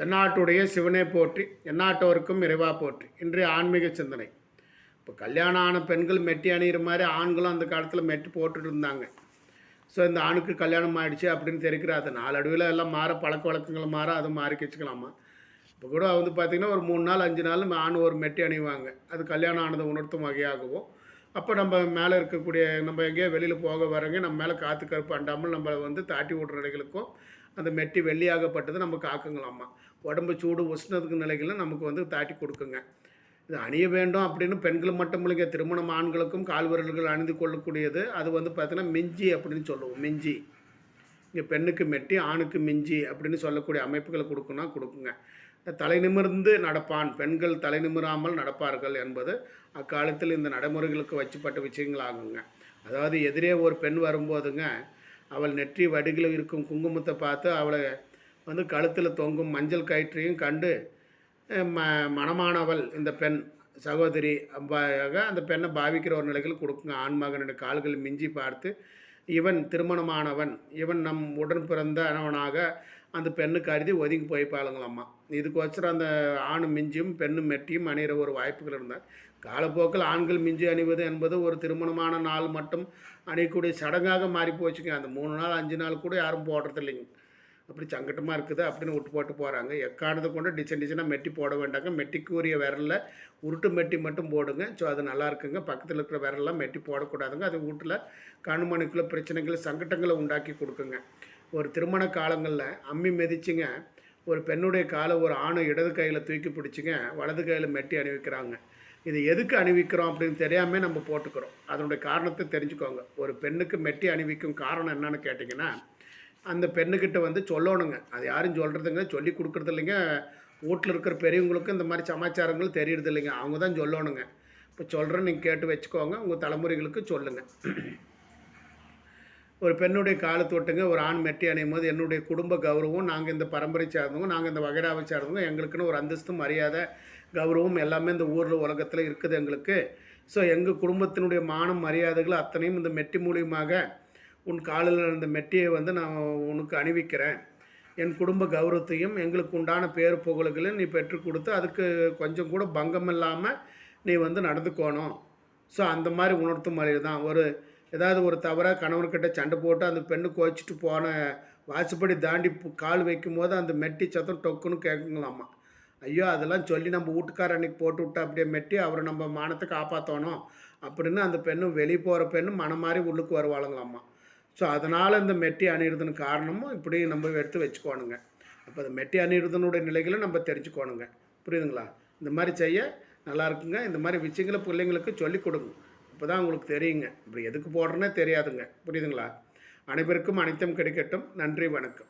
தென்னாட்டுடைய சிவனை போற்றி எந்நாட்டோருக்கும் இறைவா போற்றி. இன்றைய ஆன்மீக சிந்தனை. இப்போ கல்யாணம் ஆன பெண்கள் மெட்டி அணிகிற மாதிரி ஆண்களும் அந்த காலத்தில் மெட்டி போட்டுட்டு இருந்தாங்க. ஸோ இந்த ஆணுக்கு கல்யாணம் ஆயிடுச்சு அப்படின்னு தெரிவிக்கிற அது நாளடைவில் எல்லாம் மாற பழக்க வழக்கங்கள் மாற அது மாறிக்க வச்சுக்கலாமா? இப்போ கூட வந்து பார்த்திங்கன்னா ஒரு மூணு நாள் அஞ்சு நாள் ஆண் ஒரு மெட்டி அணிவாங்க. அது கல்யாணம் ஆனதை உணர்த்தும் வகையாகவும் அப்போ நம்ம மேலே இருக்கக்கூடிய நம்ம எங்கேயோ வெளியில் போக வரங்க நம்ம மேலே காற்று கருப்பு அண்டாமல் நம்மளை வந்து தாட்டி விடுற நிலைகளுக்கும் அந்த மெட்டி வெள்ளியாகப்பட்டது நம்ம காக்குங்களாம்மா. உடம்பு சூடு உஷ்ணத்துக்கு நிலைகளில் நமக்கு வந்து தாட்டி கொடுக்குங்க. இது அணிய வேண்டும் அப்படின்னு பெண்கள் மட்டும் இல்லைங்க. திருமணம் ஆண்களுக்கும் கால்விரல்கள் அணிந்து கொள்ளக்கூடியது. அது வந்து பார்த்தீங்கன்னா மிஞ்சி அப்படின்னு சொல்லுவோம். மிஞ்சி. இங்கே பெண்ணுக்கு மெட்டி ஆணுக்கு மிஞ்சி அப்படின்னு சொல்லக்கூடிய அமைப்புகளை கொடுக்குன்னா கொடுக்குங்க. தலை நிமிர்ந்து நடப்பான். பெண்கள் தலை நிமிராமல் நடப்பார்கள் என்பது அக்காலத்தில் இந்த நடைமுறைகளுக்கு வச்சுப்பட்ட விஷயங்கள் ஆகுங்க அதாவது எதிரே ஒரு பெண் வரும்போதுங்க அவள் நெற்றி வடிகில் இருக்கும் குங்குமத்தை பார்த்து அவளை வந்து கழுத்தில் தொங்கும் மஞ்சள் கயிற்றையும் கண்டு ம மணமானவள் இந்த பெண் சகோதரி அம்பாக அந்த பெண்ணை பாவிக்கிற ஒரு நிலைகள் கொடுக்குங்க. ஆண்மகனுடைய கால்கள் மிஞ்சி பார்த்து இவன் திருமணமானவன். இவன் நம் உடன் பிறந்தவனாக அந்த பெண்ணு கருதி ஒதுங்கி போய்ப்பாளுங்களாம்மா இதுக்கோசரம் அந்த ஆண் மிஞ்சியும் பெண்ணும் மெட்டியும் அணிகிற ஒரு வாய்ப்புகள் இருந்தால் காலப்போக்கில் ஆண்கள் மிஞ்சி அணிவது என்பது ஒரு திருமணமான நாள் மட்டும் அணியக்கூடிய சடங்காக மாறி போச்சுங்க அந்த மூணு நாள் அஞ்சு நாள் கூட யாரும் போடுறது இல்லைங்க அப்படி சங்கட்டமாக இருக்குது அப்படின்னு விட்டு போட்டு போகிறாங்க எக்கானது கொண்டு டிசைன் டிசைனாக மெட்டி போட வேண்டாங்க. மெட்டிக்குரிய விரலில் உருட்டு மெட்டி மட்டும் போடுங்க. ஸோ அது நல்லா இருக்குங்க. பக்கத்தில் இருக்கிற விரல்லாம் மெட்டி போடக்கூடாதுங்க. அது வீட்டில் கண்மணிக்குள்ள பிரச்சனைகளை சங்கட்டங்களை உண்டாக்கி கொடுக்குங்க. ஒரு திருமண காலங்களில் அம்மி மிதிச்சுங்க. ஒரு பெண்ணுடைய காலை ஒரு ஆணை இடது கையில் தூக்கி பிடிச்சிங்க வலது கையில் மெட்டி அணிவிக்கிறாங்க. இது எதுக்கு அணிவிக்கிறோம் அப்படின்னு தெரியாமல் நம்ம போட்டுக்கிறோம். அதனுடைய காரணத்தை தெரிஞ்சுக்கோங்க. ஒரு பெண்ணுக்கு மெட்டி அணிவிக்கும் காரணம் என்னன்னு கேட்டிங்கன்னா அந்த பெண்ணுக்கிட்ட வந்து சொல்லணுங்க. அது யாரும் சொல்கிறதுங்க சொல்லி கொடுக்குறது இல்லைங்க வீட்டில் இருக்கிற பெரியவங்களுக்கும் இந்த மாதிரி சமாச்சாரங்கள் தெரியறது இல்லைங்க அவங்க தான் சொல்லணுங்க. இப்போ சொல்கிறேன் நீங்கள் கேட்டு வச்சுக்கோங்க. உங்கள் தலைமுறைகளுக்கு சொல்லுங்கள் ஒரு பெண்ணுடைய காலை தொட்டுங்க ஒரு ஆண் மெட்டி அணியும் போது என்னுடைய குடும்ப கௌரவம் நாங்கள் இந்த பரம்பரை சார்ந்தவங்க நாங்கள் இந்த வகைடாவை சார்ந்தவங்க எங்களுக்குன்னு ஒரு அந்தஸ்து மரியாதை கௌரவம் எல்லாமே இந்த ஊரில் உலகத்தில் இருக்குது எங்களுக்கு. ஸோ எங்கள் குடும்பத்தினுடைய மானம் மரியாதைகள் அத்தனையும் இந்த மெட்டி மூலியமாக உன் காலில் இருந்த மெட்டியை வந்து நான் உனக்கு அணிவிக்கிறேன். என் குடும்ப கௌரவத்தையும் எங்களுக்கு உண்டான பேர் புகழுகளையும் நீ பெற்றுக் கொடுத்து அதுக்கு கொஞ்சம் கூட பங்கம் இல்லாமல் நீ வந்து நடந்துக்கோணும். ஸோ அந்த மாதிரி உணர்த்தும் மாதிரி தான் ஒரு ஏதாவது ஒரு தவறாக கணவர்கிட்ட சண்டை போட்டு அந்த பெண்ணு கோச்சிட்டு போன வாசப்படி தாண்டி கால் வைக்கும் போது அந்த மெட்டி சத்தம் டொக்குன்னு கேட்குங்களாம்மா ஐயோ அதெல்லாம் சொல்லி நம்ம வீட்டுக்கார அன்னைக்கு போட்டு விட்டா அப்படியே மெட்டி அவரை நம்ம மானத்தை காப்பாற்றணும் அப்படின்னு அந்த பெண்ணு வெளியே போகிற பெண்ணு மனம் மாதிரி உள்ளுக்கு வருவாளுங்களாம்மா ஸோ அதனால் இந்த மெட்டி அணிகிறதுன்னு காரணமும் இப்படி நம்ம எடுத்து வச்சுக்கோணுங்க. அப்போ அந்த மெட்டி அணிகிறதுனுடைய நிலைகளை நம்ம தெரிஞ்சுக்கோணுங்க. புரியுதுங்களா? இந்த மாதிரி செய்ய நல்லா இருக்குங்க. இந்த மாதிரி விஷயங்களை பிள்ளைங்களுக்கு சொல்லிக் கொடுங்க. இப்போ தான் உங்களுக்கு தெரியுங்க. இப்படி எதுக்கு போடுறேன்னே தெரியாதுங்க. புரியுதுங்களா? அனைவருக்கும் அனைத்தும் கிடைக்கட்டும். நன்றி வணக்கம்.